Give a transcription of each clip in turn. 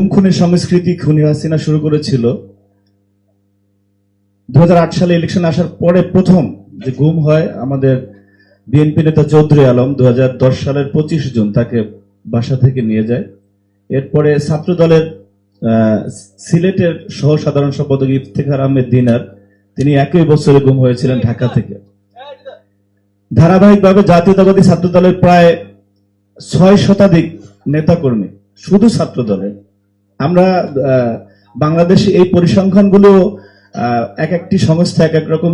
গুম খুনের সংস্কৃতি খুনি হাসিনা শুরু করেছিল। দু সালে ইলেকশন আসার পরে প্রথম যে গুম হয় আমাদের বিএনপি নেতা চৌধুরী আলম দু সালের পঁচিশ জুন তাকে বাসা থেকে নিয়ে যায়। এরপরে ছাত্র দলের সিলেটের সহ সাধারণ সম্পাদক ইফতেখার আহমেদ দিনার, তিনি একই বছরে গুম হয়েছিলেন ঢাকা থেকে। ধারাবাহিকভাবে জাতীয়তাবাদী ছাত্র দলের প্রায় ছয় শতাধিক নেতাকর্মী, শুধু ছাত্র দলের আমরা বাংলাদেশে এই পরিসংখ্যানগুলো এক একটি সংস্থা এক এক রকম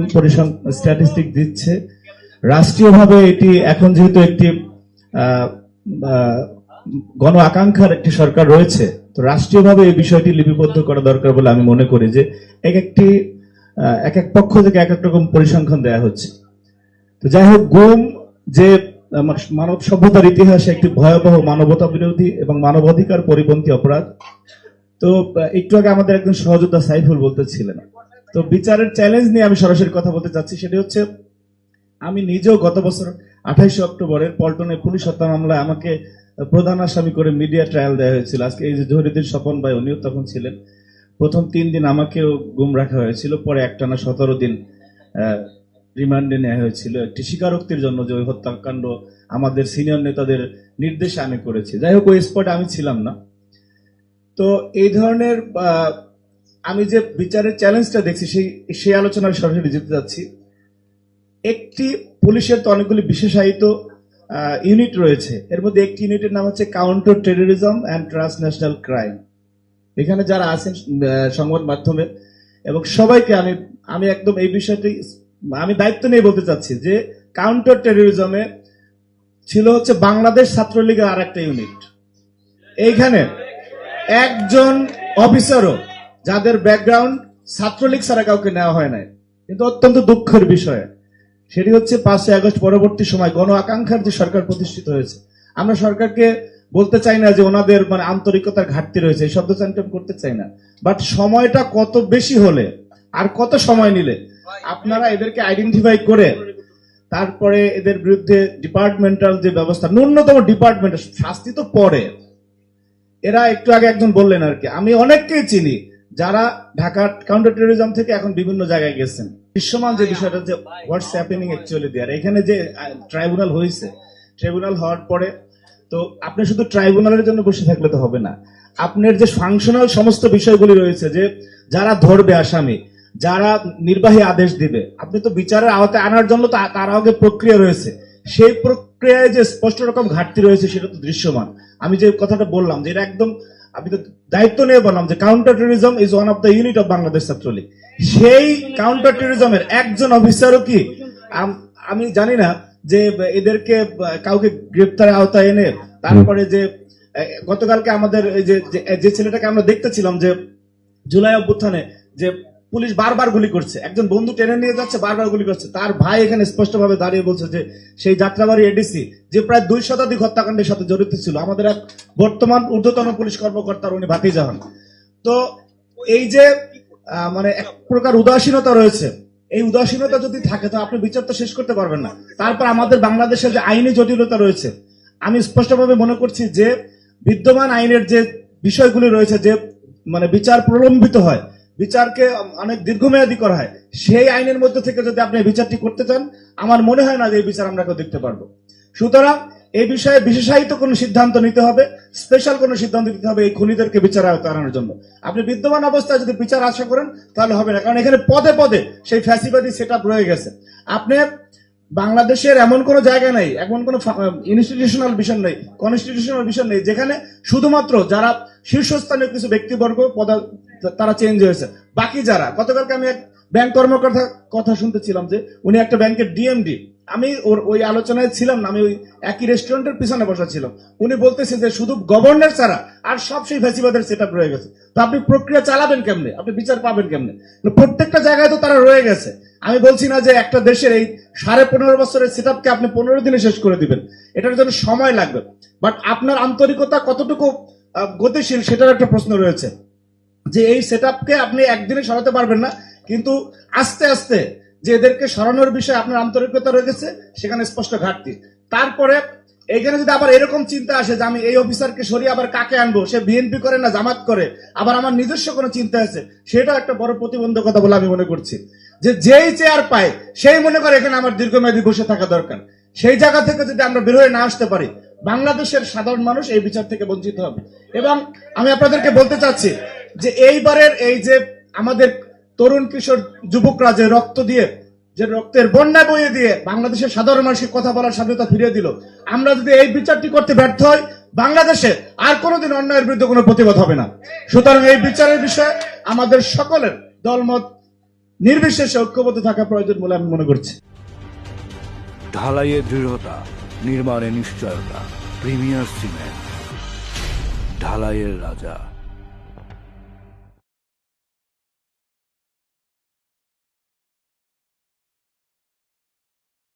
স্ট্যাটিস্টিক দিচ্ছে। রাষ্ট্রীয়ভাবে এটি এখন যেহেতু একটি গণ আকাঙ্ক্ষার একটি সরকার রয়েছে, তো রাষ্ট্রীয়ভাবে এই বিষয়টি লিপিবদ্ধ করা দরকার বলে আমি মনে করি যে এক একটি এক এক পক্ষ থেকে এক এক রকম পরিসংখ্যান দেয়া হচ্ছে। তো যাই হোক, গুম যে মানব সভ্যতার ইতিহাসে একটি ভয়াবহ মানবতা বিরোধী এবং মানবাধিকার পরিপন্থী অপরাধ তো একটু আগে আমাদের একজন সহযোদ্ধা সাইফুল বলতেছিলেন। তো বিচারের চ্যালেঞ্জ নিয়ে আমি সরাসরি কথা বলতে চাচ্ছি, সেটি হচ্ছে, আমি নিজেও গত বছর আঠাইশে অক্টোবরের পল্টনে পুলিশ হত্যা মামলায় আমাকে প্রধান আসামি করে মিডিয়া ট্রায়াল দেওয়া হয়েছিল। আজকে এই যে জহিরুদ্দিন স্বপন ভাই, উনিও তখন ছিলেন। প্রথম তিন দিন আমাকেও গুম রাখা হয়েছিল, পরে একটানা সতেরো দিন রিমান্ডে নেওয়া হয়েছিল। একটি স্বীকারোক্তির জন্য যে ওই হত্যাকাণ্ড আমাদের সিনিয়র নেতাদের নির্দেশে আমি করেছি। যাই হোক, ওই স্পটে আমি ছিলাম না। তো এই ধরনের আমি যে বিচারের চ্যালেঞ্জটা দেখছি, সেই সেই আলোচনায় সরাসরি যেতে যাচ্ছি। একটি পুলিশের তো অনেকগুলি বিশেষায়িত ইউনিট রয়েছে। এর মধ্যে একটি ইউনিটের নাম হচ্ছে counter terrorism and transnational crime এখানে যারা আছেন সংবাদ মাধ্যমে, এবং সবাইকে আমি আমি একদম এই বিষয়টি, আমি দায়িত্ব নিয়ে বলতে চাচ্ছি যে কাউন্টার টেরোরিজমে ছিল হচ্ছে বাংলাদেশ ছাত্রলীগের আর একটা ইউনিট এইখানে একজন অফিসারও যাদের ব্যাকগ্রাউন্ড ছাত্রলীগ ছাড়া কাউকে নেওয়া হয় নাই, কিন্তু অত্যন্ত দুঃখের বিষয়। সেটি হচ্ছে পাঁচই আগস্ট পরবর্তী সময় গণ আকাঙ্ক্ষার যে সরকার প্রতিষ্ঠিত হয়েছে। আমরা সরকারকে বলতে চাই না যে ওনাদের মানে আন্তরিকতার ঘাটতি রয়েছে, এই শব্দ চান্টন করতে চাই না। বাট সময়টা কত বেশি হলে আর কত সময় নিলে আপনারা এদেরকে আইডেন্টিফাই করে তারপরে এদের বিরুদ্ধে ডিপার্টমেন্টাল যে ব্যবস্থা, ন্যূনতম ডিপার্টমেন্ট শাস্তি তো পরে। এরা একটু আগে একজন বললেন আর কি। আমি অনেককেই চিনি যারা ঢাকা কাউন্টার টেরোরিজম থেকে এখন বিভিন্ন জায়গায় গেছেন। বিশ্বমান যে বিষয়টা যে হোয়াটস হ্যাপেনিং অ্যাকচুয়ালি দেয়ার এখানে যে ট্রাইব্যুনাল হয়েছে ট্রাইব্যুনাল হওয়ার পরে তো আপনি শুধু ট্রাইব্যুনালের জন্য বসে থাকলে তো হবে না। আপনার যে ফাংশনাল সমস্ত বিষয়গুলি রয়েছে যে যারা ধরবে আসামি, যারা নির্বাহী আদেশ দিবে, আপনি তো বিচারের আওতায় আনার জন্য তো তার আগে প্রক্রিয়া রয়েছে। সেই প্রক্রিয়ায় যে স্পষ্ট রকম ঘাটতি রয়েছে সেটা তো দৃশ্যমান। আমি যে কথাটা বললাম যে এটা একদম, আমি তো দায়িত্ব নিয়ে বললাম যে counter terrorism is one of the unit of Bangladesh Chhatra League. সেই কাউন্টার টেরিজমের একজন অফিসারও কি? আম- জানি না যে এদেরকে কাউকে গ্রেপ্তারের আওতায় এনে তারপরে যে গতকালকে আমাদের যে ছেলেটাকে আমরা দেখতেছিলাম যে জুলাই অভ্যুত্থানে যে পুলিশ বারবার গুলি করছে। একজন বন্ধু টেনে নিয়ে যাচ্ছে, বারবার গুলি করছে। তার ভাই এখানে স্পষ্টভাবে দাঁড়িয়ে বলছে যে, সেই যাত্রাবাড়ি এডিসি যে প্রায় দুই শতাধিক হত্যাকাণ্ডের সাথে জড়িত ছিল। আমাদের এক বর্তমান ঊর্ধ্বতন পুলিশ কর্মকর্তার, উনি ভাতিজা হন। তো এই যে মানে এক প্রকার উদাসীনতা রয়েছে, এই উদাসীনতা যদি থাকে, তো আপনি বিচার তো শেষ করতে পারবেন না। তারপর আমাদের বাংলাদেশের যে আইনি জটিলতা রয়েছে, আমি স্পষ্টভাবে মনে করছি যে, বিদ্যমান আইনের যে বিষয়গুলি রয়েছে, যে মানে বিচার প্রলম্বিত হয় বিচারকে অনেক দীর্ঘমেয়াদী করা হয়। সেই আইনের মধ্যে থেকে যদি আপনি বিচারটি করতে চান, আমার মনে হয় না যে এই বিচার আমরা কেউ দেখতে পারব। সুতরাং এই বিষয়ে বিশেষায়িত কোনো সিদ্ধান্ত নিতে হবে, স্পেশাল কোনো সিদ্ধান্ত নিতে হবে এই খুনিদেরকে বিচার আওতায় আনার জন্য। আপনি বিদ্যমান অবস্থায় যদি বিচার আশা করেন, তাহলে হবে না। কারণ এখানে পদে পদে সেই ফ্যাসিবাদী সেট আপ রয়ে গেছে। আপনি বাংলাদেশের এমন কোনো জায়গা নেই, এমন কোনো ইনস্টিটিউশনাল বিষয় নেই, কনস্টিটিউশনাল বিষয় নেই, যেখানে শুধুমাত্র যারা শীর্ষস্থানীয় কিছু ব্যক্তিবর্গ পদা, তারা চেঞ্জ হয়েছে। বাকি যারা, গতকালকে আমি এক ব্যাংক কর্মকর্তা কথা শুনতেছিলাম যে, উনি একটা ব্যাংকের ডিএমডি আমি ওর, ওই আলোচনায় ছিলাম না, আমি ওই একই রেস্টুরেন্টের পিছনে বসা ছিলাম। উনি বলতেছেন যে, শুধু গভর্নর ছাড়া আর সব সেই ফ্যাসিবাদের সেট রয়ে গেছে। তো আপনি প্রক্রিয়া চালাবেন কেমনে? আপনি বিচার পাবেন কেমনে? প্রত্যেকটা জায়গায় তো তারা রয়ে গেছে। আমি বলছি না যে একটা দেশের এই সাড়ে পনেরো বছরের সেট আপকে আপনি পনেরো দিনে শেষ করে দিবেন। এটার জন্য সময় লাগবে। বাট আপনার আন্তরিকতা কতটুকু গতিশীল, সেটার একটা প্রশ্ন রয়েছে। যে এই সেট আপনি একদিনে সরাতে পারবেন না, কিন্তু আস্তে আস্তে যে এদেরকে সরানোর বিষয়ে আপনার আন্তরিকতা রয়ে গেছে সেখানে স্পষ্ট ঘাটতি। তারপরে এইখানে যদি আবার এরকম চিন্তা আসে যে আমি এই অফিসারকে সরিয়ে আবার কাকে আনব, সে বিএনপি করে না, জামাত করে, আবার আমার নিজস্ব কোনো চিন্তা আছে, সেটা একটা বড় প্রতিবন্ধকতা বলে আমি মনে করছি। যে যেই চেয়ার পায়, সেই মনে করে এখানে আমার দীর্ঘমেয়াদী বসে থাকা দরকার। সেই জায়গা থেকে যদি আমরা বের হয়ে না আসতে পারি বাংলাদেশের সাধারণ মানুষ এই বিচার থেকে বঞ্চিত হবে। এবং আমি আপনাদেরকে বলতে চাচ্ছি যে এইবারের এই যে আমাদের তরুণ কিশোর যুবকরা যে রক্ত দিয়ে, যে রক্তের বন্যা বইয়ে দিয়ে বাংলাদেশের সাধারণ মানুষের কথা বলার স্বাধীনতা ফিরিয়ে দিল, আমরা যদি এই বিচারটি করতে ব্যর্থ হই, বাংলাদেশে আর কোনোদিন অন্যায়ের বিরুদ্ধে কোনো প্রতিবাদ হবে না। সুতরাং এই বিচারের বিষয়ে আমাদের সকলের দলমত নির্বিশেষে ঐক্যবদ্ধ থাকা প্রয়োজন বলে আমি মনে করছি। ঢালাইয়ের দৃঢ়তা। নির্মাণে নিশ্চয়তা প্রিমিয়ার সিমেন্ট ঢালাইয়ের রাজা।